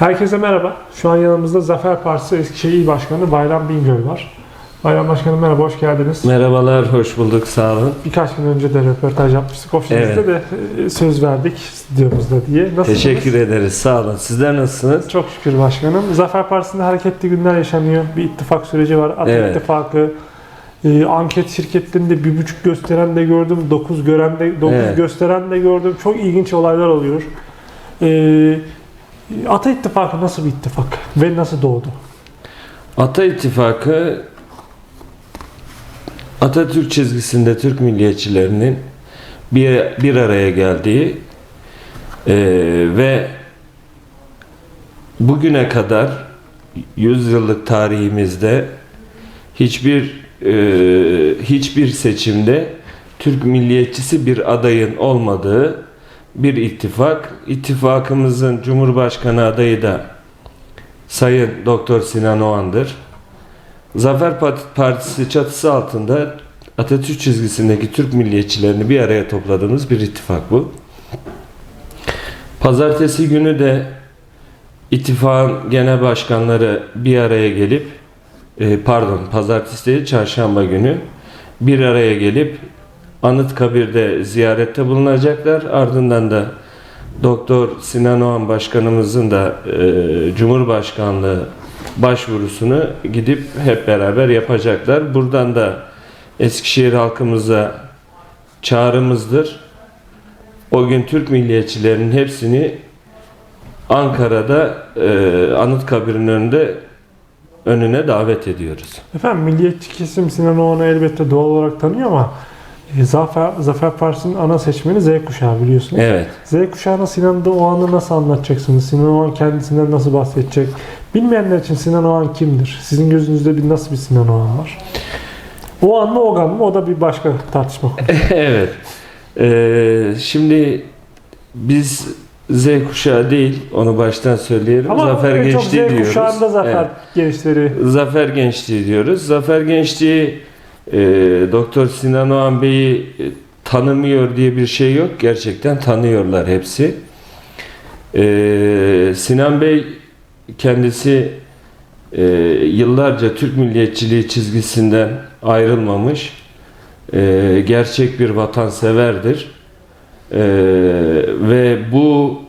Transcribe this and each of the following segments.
Herkese merhaba. Şu an yanımızda Zafer Partisi Eskişehir İl Başkanı Bayram Bingöl var. Bayram Başkanım merhaba, hoş geldiniz. Merhabalar, hoş bulduk, sağ olun. Birkaç gün önce de röportaj yapmıştık. Ofisimizde Evet. de e, söz verdik stüdyomuzda diye. Nasılsınız? Teşekkür ederiz, sağ olun. Sizler nasılsınız? Çok şükür başkanım. Zafer Partisi'nde hareketli günler yaşanıyor. Bir ittifak süreci var. Ata Evet. İttifakı. e, anket şirketlerinde bir buçuk gösteren de gördüm. Dokuz gören de, dokuz Evet. gösteren de gördüm. Çok ilginç olaylar oluyor. E, Ata İttifakı nasıl bir ittifak? Ve nasıl doğdu? Ata İttifakı Atatürk çizgisinde Türk milliyetçilerinin bir, bir araya geldiği eee, ve bugüne kadar 100 yıllık tarihimizde hiçbir eee, hiçbir seçimde Türk milliyetçisi bir adayın olmadığı bir ittifak. İttifakımızın Cumhurbaşkanı adayı da Sayın Doktor Sinan Oğan'dır. Zafer Partisi çatısı altında Atatürk çizgisindeki Türk milliyetçilerini bir araya topladığımız bir ittifak bu. Pazartesi günü de ittifakın genel başkanları bir araya gelip e, pardon pazartesi değil çarşamba günü bir araya gelip Anıtkabir'de ziyarette bulunacaklar. Ardından da Doktor Sinan Oğan Başkanımızın da e, Cumhurbaşkanlığı başvurusunu gidip hep beraber yapacaklar. Buradan da Eskişehir halkımıza çağrımızdır. O gün Türk milliyetçilerinin hepsini Ankara'da e, Anıtkabir'in önünde önüne davet ediyoruz. Efendim milliyetçi kesim Sinan Oğan'ı elbette doğal olarak tanıyor ama e, Zafer, Zafer Partisi'nin ana seçmeni Z kuşağı biliyorsunuz. Evet. Z kuşağına Sinan Oğan'ı nasıl anlatacaksınız? Sinan Oğan kendisinden nasıl bahsedecek? Bilmeyenler için Sinan Oğan kimdir? Sizin gözünüzde bir nasıl bir Sinan Oğan var? O an mı Oğan mı? O da bir başka tartışma evet. Ee, şimdi biz Z kuşağı değil, onu baştan söyleyelim. Ama Zafer en çok Z gençliği diyoruz. kuşağında Zafer Evet. gençleri. Zafer gençliği diyoruz. Zafer gençliği e, Doktor Sinan Oğan Bey'i e, tanımıyor diye bir şey yok. Gerçekten tanıyorlar hepsi. E, Sinan Bey kendisi e, yıllarca Türk milliyetçiliği çizgisinden ayrılmamış. E, gerçek bir vatanseverdir. E, ve bu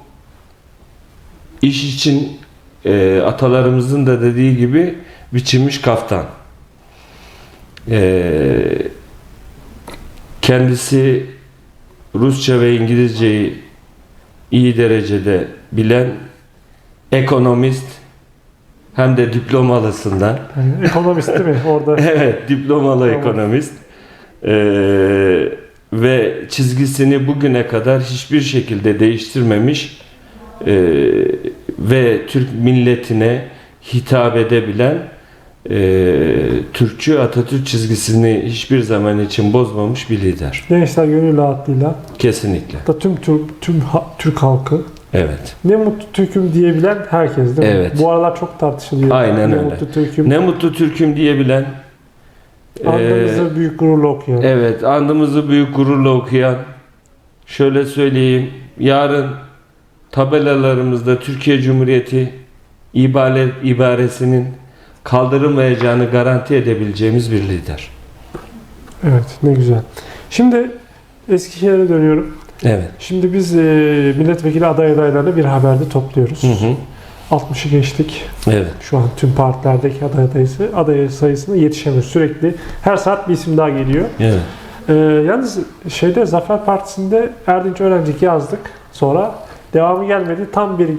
iş için e, atalarımızın da dediği gibi biçilmiş kaftan. E, kendisi Rusça ve İngilizceyi iyi derecede bilen ekonomist hem de diplomalısından ekonomist değil mi? Orada Evet, diplomalı ekonomist. Ee, ve çizgisini bugüne kadar hiçbir şekilde değiştirmemiş ee, ve Türk milletine hitap edebilen ee, Türkçü Atatürk çizgisini hiçbir zaman için bozmamış bir lider. gençler gönül rahatlığıyla Kesinlikle. da tüm Türk, tüm ha- Türk halkı Evet. ne mutlu Türk'üm diyebilen herkes değil mi? Evet. Bu aralar çok tartışılıyor. Aynen ne öyle. mutlu Türk'üm. Ne mutlu Türk'üm diyebilen ee, Andımızı büyük gururla okuyor. Evet, andımızı büyük gururla okuyan, şöyle söyleyeyim, yarın tabelalarımızda Türkiye Cumhuriyeti ibare, ibaresinin kaldırılmayacağını garanti edebileceğimiz bir lider. Evet ne güzel. Şimdi Eskişehir'e dönüyorum. Evet. Şimdi biz e, milletvekili aday adaylarını bir haberde topluyoruz. Hı hı. 60'ı geçtik. Evet. Şu an tüm partilerdeki aday adayısı, aday sayısına yetişemiyoruz. Sürekli her saat bir isim daha geliyor. Evet. Ee, yalnız şeyde Zafer Partisi'nde Erdinç Öğrencik yazdık. Sonra devamı gelmedi. Tam bir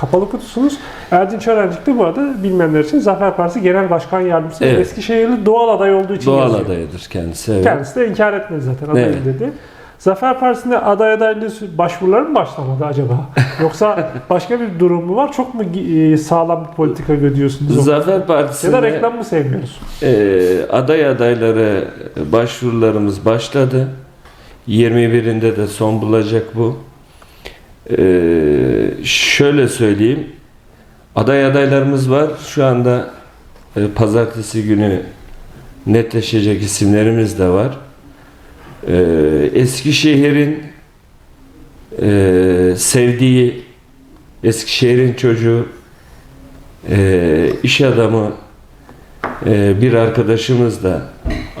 kapalı kutusunuz. Erdinç Öğrencik de bu arada bilmeyenler için Zafer Partisi Genel Başkan Yardımcısı. Evet. Eskişehirli doğal aday olduğu için Doğal yazıyor. adayıdır kendisi. Evet. Kendisi de inkar etmedi zaten adayım Evet. dedi. Zafer Partisi'nde aday adaylığı başvuruları mı başlamadı acaba? Yoksa başka bir durum mu var? Çok mu e, sağlam bir politika görüyorsunuz? Zafer Ya Partisi'nde da reklam mı sevmiyoruz? e, aday adayları başvurularımız başladı. 21'inde de son bulacak bu. Ee, şöyle söyleyeyim. Aday adaylarımız var. Şu anda e, pazartesi günü netleşecek isimlerimiz de var. Ee, Eskişehir'in e, sevdiği Eskişehir'in çocuğu e, iş adamı e, bir arkadaşımız da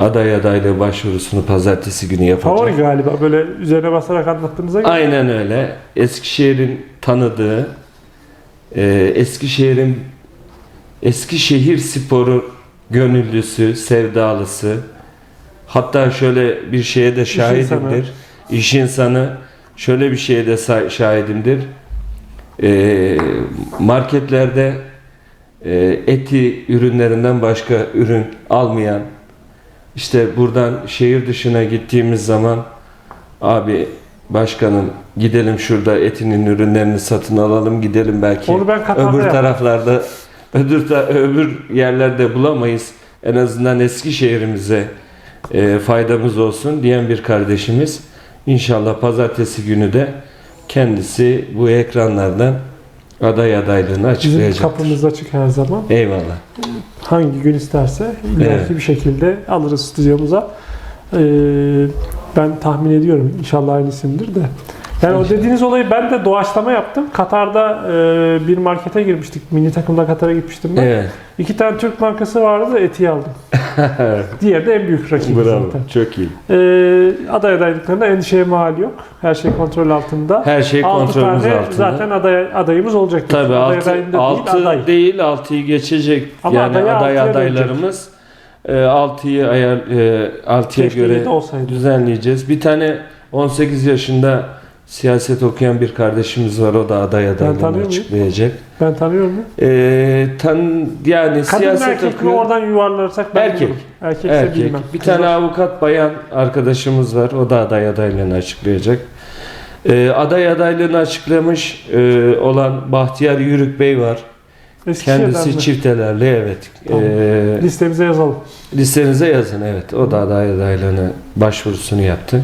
aday adaylığı başvurusunu pazartesi günü yapacak. Favori galiba böyle üzerine basarak anlattığınıza göre. Aynen öyle. Eskişehir'in tanıdığı, e, Eskişehir'in Eskişehir sporu gönüllüsü, sevdalısı. Hatta şöyle bir şeye de şahidimdir. İş insanı. Şöyle bir şeye de şahidimdir. E, marketlerde e, eti ürünlerinden başka ürün almayan, işte buradan şehir dışına gittiğimiz zaman Abi başkanım gidelim şurada etinin ürünlerini satın alalım gidelim belki Onu ben Katar'da öbür taraflarda öbür, ta- öbür yerlerde bulamayız. En azından eski şehrimize e, faydamız olsun diyen bir kardeşimiz. İnşallah pazartesi günü de kendisi bu ekranlardan aday adaylığını Bizim açıklayacak. kapımız açık her zaman. Eyvallah. Hangi gün isterse ileriki Evet. bir şekilde alırız stüdyomuza. Ee, ben tahmin ediyorum. İnşallah aynı isimdir de. Yani o dediğiniz olayı ben de doğaçlama yaptım. Katar'da e, bir markete girmiştik. Mini takımda Katar'a gitmiştim ben. Evet. İki tane Türk markası vardı da eti aldım. Diğeri de en büyük rakibi Bravo. zaten. Çok iyi. Ee, aday adaylıklarında endişeye mal yok. Her şey kontrol altında. Her şey Altı kontrolümüz tane altında. zaten aday, adayımız olacak. Tabii Aday 6 adayında altı değil, aday. değil 6'yı geçecek. Ama yani aday adaylarımız 6'yı ayar 6'ya Keşke göre düzenleyeceğiz. Bir tane 18 yaşında siyaset okuyan bir kardeşimiz var. O da aday tanıyor adaylığını muyum? açıklayacak. Ben tanıyorum mu? Ee, tan yani Kadın siyaset erkek mi okuyor. oradan yuvarlarsak ben Erkek. bilirim. Erkekse Erkek. bilmem. Bir Kızlar- tane avukat bayan arkadaşımız var. O da aday adaylığını açıklayacak. Ee, aday adaylığını açıklamış e, olan Bahtiyar Yürük Bey var. Eskişehir'den Kendisi mi? çiftelerli evet. Tamam. Ee, Listemize yazalım. listenize yazın evet. O da aday adaylığına başvurusunu yaptı.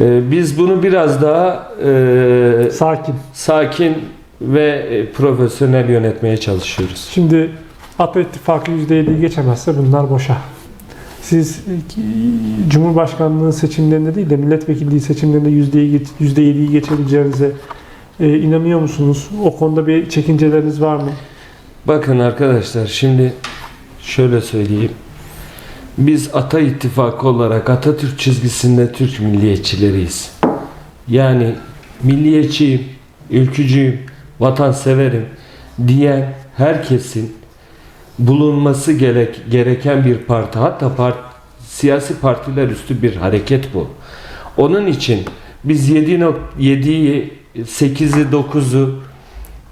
Ee, biz bunu biraz daha e, Sakin. sakin ve e, profesyonel yönetmeye çalışıyoruz. Şimdi Ata İttifakı %7'yi geçemezse bunlar boşa. Siz e, Cumhurbaşkanlığı seçimlerinde değil de milletvekilliği seçimlerinde %7'yi geç- %7'yi geçebileceğinize e, inanıyor musunuz? O konuda bir çekinceleriniz var mı? Bakın arkadaşlar şimdi şöyle söyleyeyim. Biz Ata İttifakı olarak Atatürk çizgisinde Türk milliyetçileriyiz. Yani milliyetçiyim, ülkücüyüm, vatanseverim diyen herkesin bulunması gerek, gereken bir parti. Hatta part, siyasi partiler üstü bir hareket bu. Onun için biz 7.7'yi, 8'i, 9'u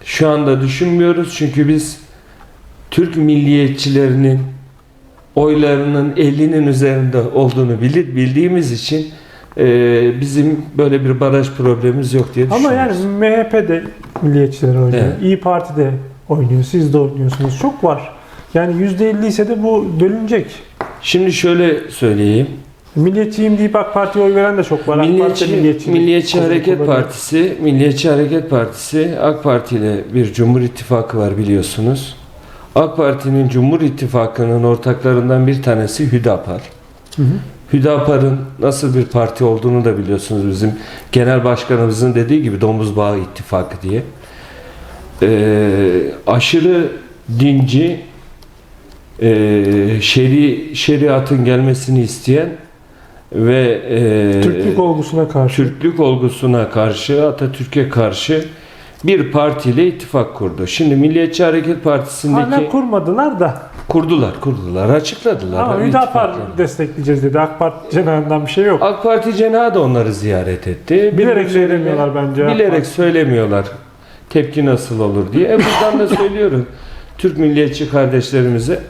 şu anda düşünmüyoruz. Çünkü biz Türk milliyetçilerinin oylarının 50'nin üzerinde olduğunu bili- bildiğimiz için e, bizim böyle bir baraj problemimiz yok diye Ama düşünüyoruz. yani MHP de milliyetçiler oynuyor. Evet. İyi Parti de oynuyor. Siz de oynuyorsunuz. Çok var. Yani %50 ise de bu bölünecek. Şimdi şöyle söyleyeyim. Milliyetçiyim deyip AK Parti'ye oy veren de çok var. AK Parti Milliyetçi, de milliyetçi. Hareket. Partisi, Milliyetçi Hareket Partisi AK Parti ile bir Cumhur İttifakı var biliyorsunuz. AK Parti'nin Cumhur İttifakı'nın ortaklarından bir tanesi Hüdapar. Hı hı. Hüdapar'ın nasıl bir parti olduğunu da biliyorsunuz bizim genel başkanımızın dediği gibi domuz bağı ittifakı diye. Ee, aşırı dinci e, şeri, şeriatın gelmesini isteyen ve e, Türklük olgusuna karşı. Türklük olgusuna karşı, Atatürk'e karşı bir partiyle ittifak kurdu. Şimdi Milliyetçi Hareket Partisi'ndeki Hala kurmadılar da. kurdular, kurdular, açıkladılar. Ama Hüdapar destekleyeceğiz dedi. AK Parti cenahından bir şey yok. AK Parti cenahı da onları ziyaret etti. Bilerek söylemiyorlar bence. Bilerek söylemiyorlar. Tepki nasıl olur diye. E buradan da söylüyorum. Türk milliyetçi kardeşlerimize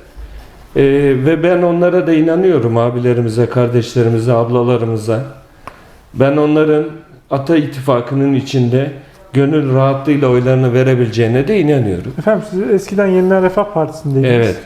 e, ve ben onlara da inanıyorum abilerimize, kardeşlerimize, ablalarımıza. Ben onların Ata İttifakı'nın içinde gönül rahatlığıyla oylarını verebileceğine de inanıyorum. Efendim siz eskiden Yeniden Refah Partisi'ndeydiniz. Evet.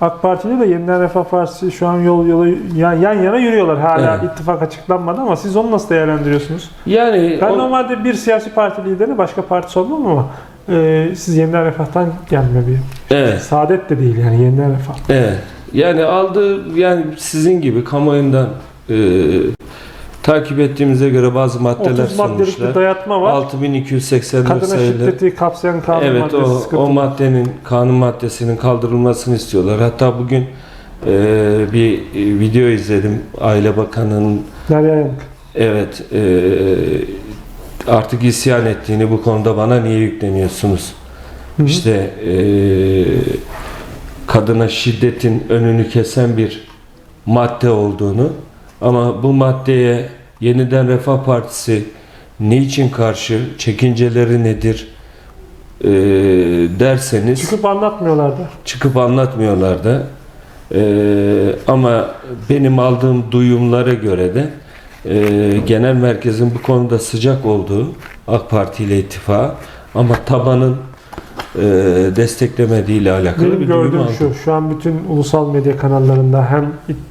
AK Parti'de de Yeniden Refah Partisi şu an yol yola yan, yan yana yürüyorlar. Hala Evet. ittifak açıklanmadı ama siz onu nasıl değerlendiriyorsunuz? Yani Ben o- normalde bir siyasi parti lideri başka parti olmam ama e, siz Yeniden Refah'tan gelme bir. evet. Saadet de değil yani Yeniden Refah. Evet. Yani aldığı yani sizin gibi kamuoyundan e, Takip ettiğimize göre bazı maddeler 30 maddelik bir sunmuşlar. dayatma var. 6284 Kadına sayılı. şiddeti kapsayan kanun Evet maddesi o, sıkıntı. o maddenin kanun maddesinin kaldırılmasını istiyorlar. Hatta bugün e, bir e, video izledim. Aile Bakanı'nın Derya Yanık. evet e, artık isyan ettiğini bu konuda bana niye yükleniyorsunuz? Hı hı. İşte e, kadına şiddetin önünü kesen bir madde olduğunu ama bu maddeye yeniden Refah Partisi niçin karşı, çekinceleri nedir e, derseniz Çıkıp anlatmıyorlardı. çıkıp anlatmıyorlar da E, ama benim aldığım duyumlara göre de e, genel merkezin bu konuda sıcak olduğu AK Parti ile ittifak ama tabanın e, desteklemediği ile alakalı Benim bir gördüğüm aldım. şu, şu an bütün ulusal medya kanallarında hem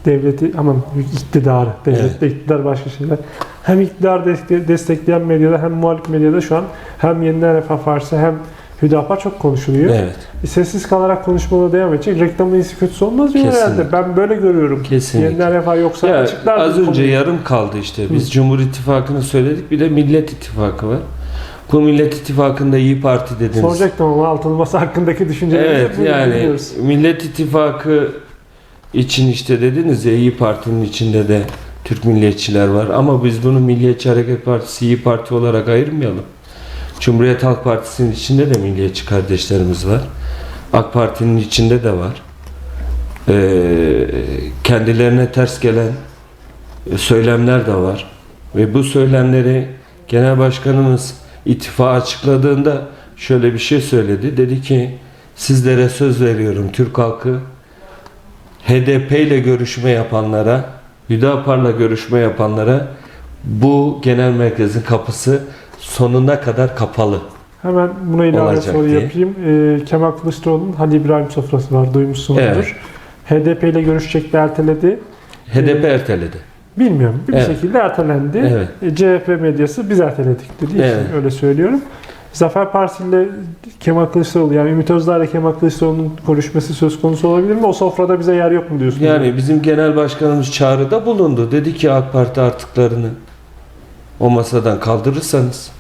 devleti ama iktidarı, devlette iktidar başka şeyler. Hem iktidar destek- destekleyen medyada hem muhalif medyada şu an hem Yeniden Refah Partisi hem Hüdapar çok konuşuluyor. Evet, Sessiz kalarak konuşmalara devam edecek. Reklamın iyisi kötüsü olmaz diyor Kesinlikle. herhalde. Ben böyle görüyorum. kesinlikle. Yeniden Refah yoksa Ya, açıklar az önce konuyu. yarım kaldı işte. Biz Hı. Cumhur İttifakı'nı söyledik. Bir de Millet İttifakı var. Bu Millet İttifakı'nda İyi Parti dediniz. Soracaktım ama altılması hakkındaki düşüncelerinizi Evet yani dinliyoruz. Millet İttifakı için işte dediniz ya İyi Parti'nin içinde de Türk milliyetçiler var ama biz bunu Milliyetçi Hareket Partisi İyi Parti olarak ayırmayalım. Cumhuriyet Halk Partisi'nin içinde de milliyetçi kardeşlerimiz var. AK Parti'nin içinde de var. Ee, kendilerine ters gelen e, söylemler de var. Ve bu söylemleri Genel Başkanımız ittifa açıkladığında şöyle bir şey söyledi. Dedi ki sizlere söz veriyorum Türk halkı HDP ile görüşme yapanlara, Hüdapar'la görüşme yapanlara bu genel merkezin kapısı sonuna kadar kapalı. Hemen buna ilave soru diye. yapayım. Ee, Kemal Kılıçdaroğlu'nun Halil İbrahim sofrası var. Duymuşsunuzdur. Evet. HDP ile görüşecekti erteledi. HDP erteledi. Bilmiyorum. Bir Evet. şekilde ertelendi. Evet. E, CHP medyası biz erteledik dedi. İşte Evet. öyle söylüyorum. Zafer Partisi ile Kemal Kılıçdaroğlu yani Ümit Özdağ ile Kemal Kılıçdaroğlu'nun görüşmesi söz konusu olabilir mi? O sofrada bize yer yok mu diyorsunuz? Yani bizim genel başkanımız çağrıda bulundu. Dedi ki AK Parti artıklarını o masadan kaldırırsanız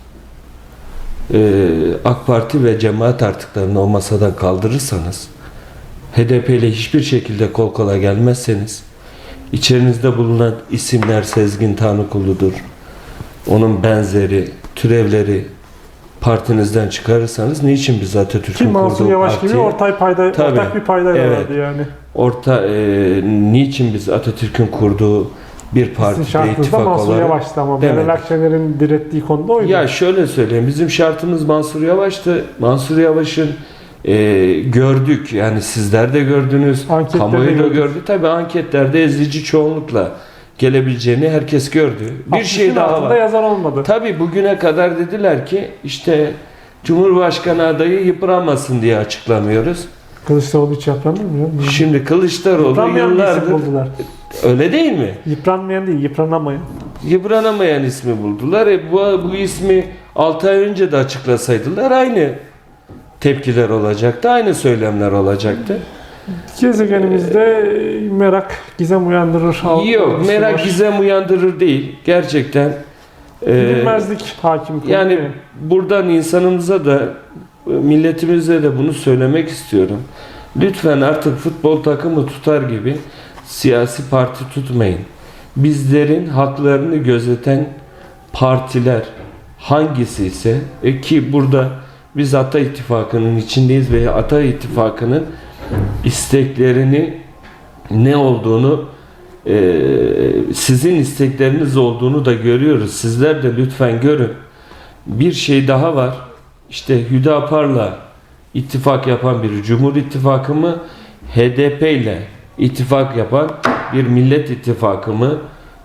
eee, AK Parti ve cemaat artıklarını o masadan kaldırırsanız HDP ile hiçbir şekilde kol kola gelmezseniz içerinizde bulunan isimler Sezgin Tanrıkulu'dur. Onun benzeri, türevleri partinizden çıkarırsanız niçin biz Atatürk'ün Mansur kurduğu Yavaş gibi partiye- ortak payda Tabii. ortak bir payda Evet. vardı yani. Orta e, niçin biz Atatürk'ün kurduğu bir partide ittifak Mansur olarak Yavaş'tı ama. Meral Akşener'in direttiği konuda oydu. ya şöyle söyleyeyim bizim şartımız Mansur Yavaş'tı. Mansur Yavaş'ın e, gördük yani sizler de gördünüz. Anketlerde kamuoyu da gördük. gördü. Tabii anketlerde ezici çoğunlukla gelebileceğini herkes gördü. Bir şey 60'ın daha var. yazan olmadı. Tabii bugüne kadar dediler ki işte Cumhurbaşkanı adayı yıpramasın diye açıklamıyoruz. Kılıçdaroğlu hiç yıpranır mı? ya? Şimdi Kılıçdaroğlu Yıpranmayan bir isim yıllardır buldular. öyle değil mi? Yıpranmayan değil, yıpranamayan. yıpranamayan ismi buldular. E bu, bu ismi 6 ay önce de açıklasaydılar aynı tepkiler olacaktı. Aynı söylemler olacaktı. Gezegenimizde merak, gizem uyandırır. Yok merak var. gizem uyandırır değil. Gerçekten e, Bilinmezlik hakim. konu yani değil buradan insanımıza da milletimize de bunu söylemek istiyorum. Lütfen artık futbol takımı tutar gibi siyasi parti tutmayın. Bizlerin haklarını gözeten partiler hangisi ise e ki burada biz Ata İttifakı'nın içindeyiz ve Ata İttifakı'nın isteklerini ne olduğunu e, sizin istekleriniz olduğunu da görüyoruz. Sizler de lütfen görün. Bir şey daha var. İşte Hüdapar'la ittifak yapan bir Cumhur İttifakı mı? HDP ile ittifak yapan bir Millet İttifakı mı?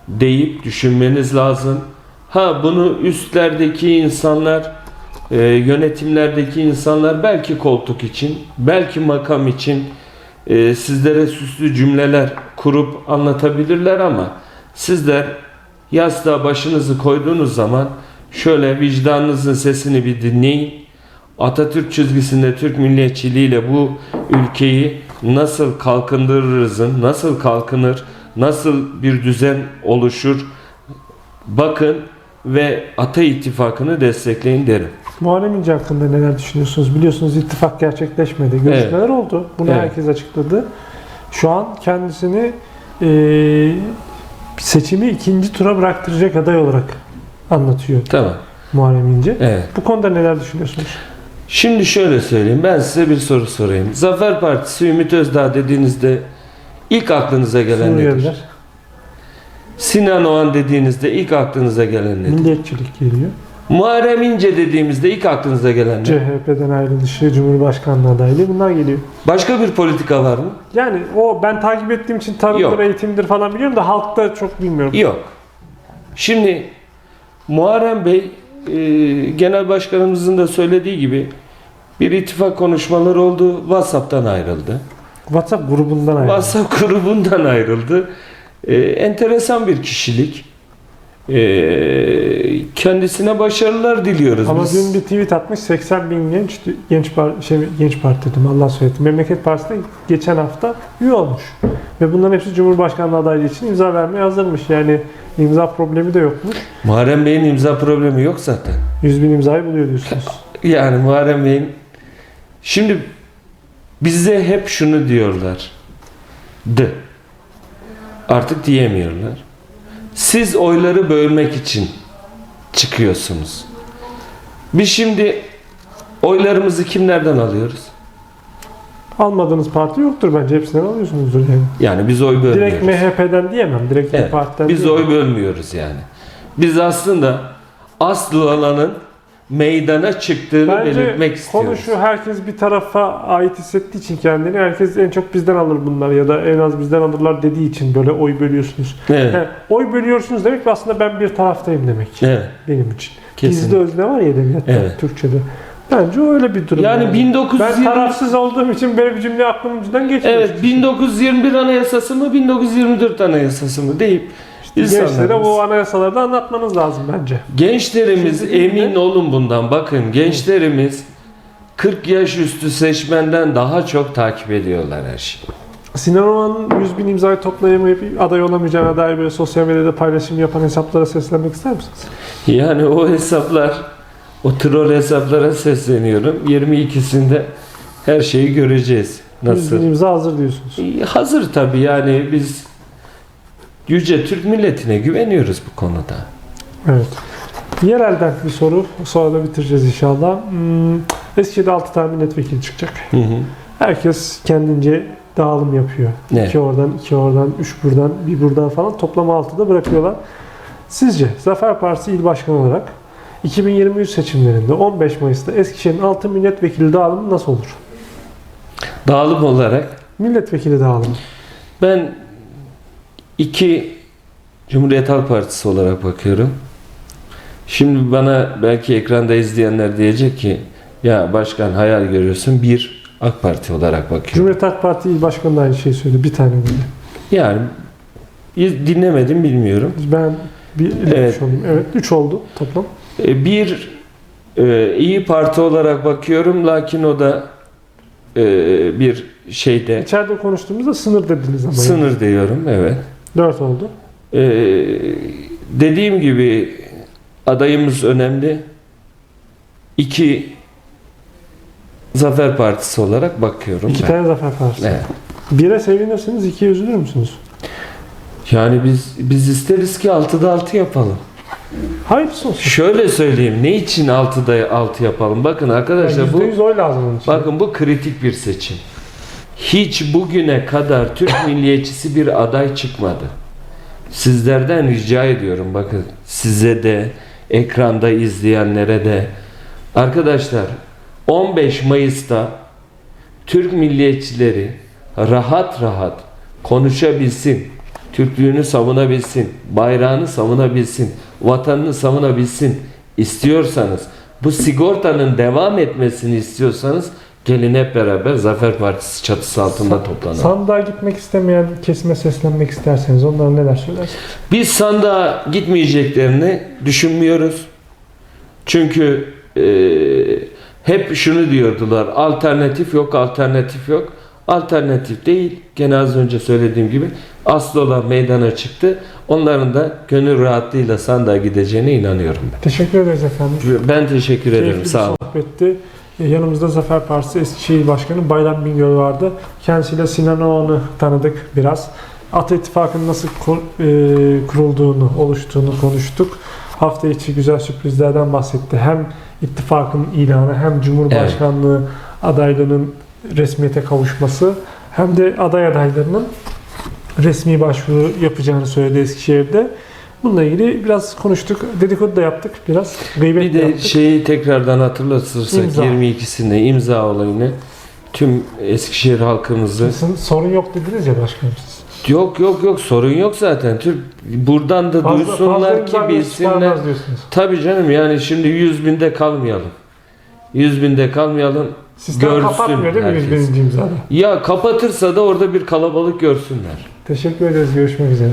Deyip düşünmeniz lazım. Ha bunu üstlerdeki insanlar, e, yönetimlerdeki insanlar belki koltuk için, belki makam için e, sizlere süslü cümleler kurup anlatabilirler ama sizler yastığa başınızı koyduğunuz zaman şöyle vicdanınızın sesini bir dinleyin. Atatürk çizgisinde Türk milliyetçiliğiyle bu ülkeyi nasıl kalkındırırızın, nasıl kalkınır, nasıl bir düzen oluşur bakın ve Ata İttifakı'nı destekleyin derim. Muharrem İnce hakkında neler düşünüyorsunuz? Biliyorsunuz ittifak gerçekleşmedi. Görüşmeler oldu. Bunu Evet. herkes açıkladı. Şu an kendisini e, seçimi ikinci tura bıraktıracak aday olarak anlatıyor Tamam. Muharrem İnce. Evet. Bu konuda neler düşünüyorsunuz? Şimdi şöyle söyleyeyim. Ben size bir soru sorayım. Zafer Partisi Ümit Özdağ dediğinizde ilk aklınıza gelen nedir? Sinan Oğan dediğinizde ilk aklınıza gelen nedir? milliyetçilik geliyor. Muharrem İnce dediğimizde ilk aklınıza gelen ne? CHP'den ayrılışı, Cumhurbaşkanlığı adaylığı bunlar geliyor. Başka bir politika var mı? Yani o ben takip ettiğim için tarımdır, Yok. eğitimdir falan biliyorum da halkta çok bilmiyorum. Yok. Şimdi Muharrem Bey e, Genel Başkanımızın da söylediği gibi bir ittifak konuşmaları oldu. WhatsApp'tan ayrıldı. WhatsApp grubundan ayrıldı. WhatsApp grubundan ayrıldı. E, enteresan bir kişilik. E, kendisine başarılar diliyoruz Ama biz. dün bir tweet atmış 80 bin genç genç par şey genç parti dedim Allah söyletti. Memleket Partisi'ne geçen hafta üye olmuş. Ve bunların hepsi Cumhurbaşkanlığı adaylığı için imza vermeye hazırmış. Yani imza problemi de yokmuş. Muharrem Bey'in imza problemi yok zaten. 100 bin imzayı buluyor diyorsunuz. Yani Muharrem Bey'in şimdi bize hep şunu diyorlar. D. Artık diyemiyorlar. Siz oyları bölmek için çıkıyorsunuz. Biz şimdi oylarımızı kimlerden alıyoruz? Almadığınız parti yoktur bence. Hepsinden alıyorsunuzdur yani. Yani biz oy bölmüyoruz. Direkt MHP'den diyemem. Direkt bir Evet, partiden Biz diyemem. oy bölmüyoruz yani. Biz aslında asıl olanın meydana çıktığını belirtmek Bence istiyoruz. konu şu herkes bir tarafa ait hissettiği için kendini herkes en çok bizden alır bunlar ya da en az bizden alırlar dediği için böyle oy bölüyorsunuz. Evet. He, oy bölüyorsunuz demek ki aslında ben bir taraftayım demek Evet. benim için. Kesin. Gizli özne var ya edebiyatta Evet. Türkçe'de. Bence öyle bir durum. Yani Ben 1920 tarafsız olduğum için böyle bir cümle aklımın ucundan geçmiyor. Evet 1921 anayasası mı 1924 anayasası mı deyip Gençlere bu anayasaları da anlatmanız lazım bence. gençlerimiz emin olun bundan bakın gençlerimiz 40 yaş üstü seçmenden daha çok takip ediyorlar her şeyi. Sinan Oğan'ın 100 bin imzayı toplayamayıp aday olamayacağına dair böyle sosyal medyada paylaşım yapan hesaplara seslenmek ister misiniz? Yani o hesaplar o troll hesaplara sesleniyorum. 22'sinde her şeyi göreceğiz. 100 Nasıl? bin imza hazır diyorsunuz. Hazır tabii yani biz yüce Türk milletine güveniyoruz bu konuda. Evet. Yerelden bir soru. Sonra da bitireceğiz inşallah. Hmm, Eskişehir'de 6 tane milletvekili çıkacak. Hı hı. Herkes kendince dağılım yapıyor. Evet. 2 oradan, 2 oradan, 3 buradan, 1 buradan falan. Toplam 6'da bırakıyorlar. Sizce Zafer Partisi il başkanı olarak 2023 seçimlerinde 15 Mayıs'ta Eskişehir'in 6 milletvekili dağılımı nasıl olur? Dağılım olarak Milletvekili dağılımı. Ben iki Cumhuriyet Halk Partisi olarak bakıyorum. Şimdi bana belki ekranda izleyenler diyecek ki ya başkan hayal görüyorsun. Bir AK Parti olarak bakıyorum. Cumhuriyet Halk Parti il başkanı da aynı şeyi söyledi. Bir tane dedi. Yani dinlemedim bilmiyorum. Ben bir Evet. oldum. Evet 3 oldu toplam. E, Bir e, iyi Parti olarak bakıyorum lakin o da e, bir şeyde İçeride konuştuğumuzda sınır dediniz ama. sınır diyorum evet. 4 oldu. Ee, dediğim gibi adayımız önemli. İki Zafer Partisi olarak bakıyorum İki ben. tane Zafer Partisi. Evet. Bire sevinirsiniz, ikiye üzülür müsünüz? Yani biz biz isteriz ki 6'da 6 yapalım. Hayırlısı olsun. Şöyle söyleyeyim. Ne için 6'da 6 yapalım? Bakın arkadaşlar bu %100 oy lazım onun için. bakın bu kritik bir seçim. Hiç bugüne kadar Türk milliyetçisi bir aday çıkmadı. Sizlerden rica ediyorum bakın size de ekranda izleyenlere de arkadaşlar 15 Mayıs'ta Türk milliyetçileri rahat rahat konuşabilsin, Türklüğünü savunabilsin, bayrağını savunabilsin, vatanını savunabilsin istiyorsanız, bu sigortanın devam etmesini istiyorsanız gelin hep beraber Zafer Partisi çatısı altında toplanalım. Sandığa gitmek istemeyen kesime seslenmek isterseniz onlara neler söylersiniz? Biz sandığa gitmeyeceklerini düşünmüyoruz. Çünkü e, hep şunu diyordular. Alternatif yok, alternatif yok. Alternatif değil. Gene az önce söylediğim gibi aslı olan meydana çıktı. Onların da gönül rahatlığıyla sandığa gideceğine inanıyorum ben. Teşekkür ederiz efendim. Ben teşekkür ederim. Keyifli bir Sağ olun. sohbetti. Yanımızda Zafer Partisi Eskişehir Başkanı Bayram Bingöl vardı. Kendisiyle Sinan Oğan'ı tanıdık biraz. Ata İttifakı'nın nasıl kur- e, kurulduğunu, oluştuğunu konuştuk. Hafta içi güzel sürprizlerden bahsetti. Hem ittifakın ilanı hem Cumhurbaşkanlığı adaylığının resmiyete kavuşması hem de aday adaylarının resmi başvuru yapacağını söyledi Eskişehir'de. Bununla ilgili biraz konuştuk. Dedikodu da yaptık biraz. Gıybet Bir de yaptık. şeyi tekrardan hatırlatırsak İmza. 22'sinde imza olayını tüm Eskişehir halkımızı Sizin sorun yok dediniz ya başkanım siz. yok yok yok sorun yok zaten. Türk buradan da Fazla- duysunlar fazla ki bilsinler. Tabii canım yani şimdi 100 binde kalmayalım. 100 binde kalmayalım. Sistem Görsün kapatmıyor değil mi herkes. 101. imzada? Ya kapatırsa da orada bir kalabalık görsünler. Teşekkür ederiz. Görüşmek üzere.